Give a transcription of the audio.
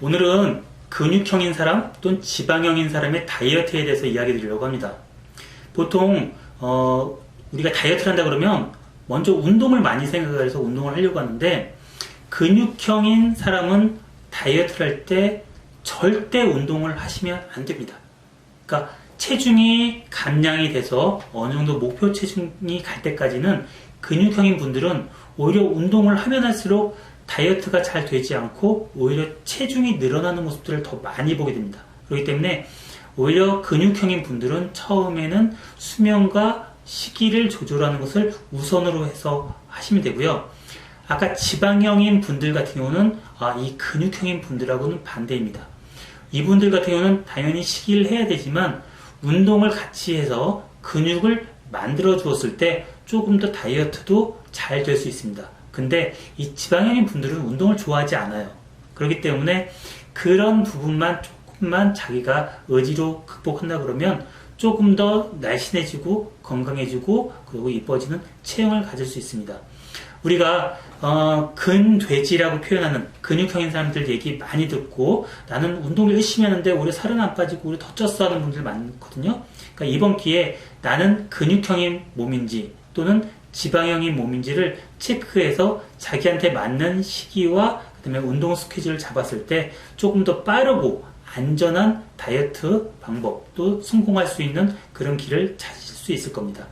오늘은 근육형인 사람 또는 지방형인 사람의 다이어트에 대해서 이야기 드리려고 합니다. 보통 어, 우리가 다이어트를 한다 그러면 먼저 운동을 많이 생각을 해서 운동을 하려고 하는데 근육형인 사람은 다이어트를 할 때 절대 운동을 하시면 안 됩니다. 그러니까 체중이 감량이 돼서 어느 정도 목표 체중이 갈 때까지는 근육형인 분들은 오히려 운동을 하면 할수록 다이어트가 잘 되지 않고 오히려 체중이 늘어나는 모습들을 더 많이 보게 됩니다. 그렇기 때문에 오히려 근육형인 분들은 처음에는 수면과 식이를 조절하는 것을 우선으로 해서 하시면 되고요. 아까 지방형인 분들 같은 경우는 아, 이 근육형인 분들하고는 반대입니다. 이분들 같은 경우는 당연히 식이를 해야 되지만 운동을 같이 해서 근육을 만들어 주었을 때 조금 더 다이어트도 잘 될 수 있습니다. 근데 이 지방형인 분들은 운동을 좋아하지 않아요. 그렇기 때문에 그런 부분만 조금만 자기가 의지로 극복한다 그러면 조금 더 날씬해지고 건강해지고 그리고 이뻐지는 체형을 가질 수 있습니다. 우리가 어, 근돼지라고 표현하는 근육형인 사람들 얘기 많이 듣고 나는 운동을 열심히 하는데 오히려 살은 안 빠지고 오히려 더 쪘어 하는 분들 많거든요. 그러니까 이번 기회에 나는 근육형인 몸인지 또는 지방형인 몸인지를 체크해서 자기한테 맞는 시기와 그다음에 운동 스케줄을 잡았을 때 조금 더 빠르고 안전한 다이어트 방법 또 성공할 수 있는 그런 길을 찾을 수 있을 겁니다.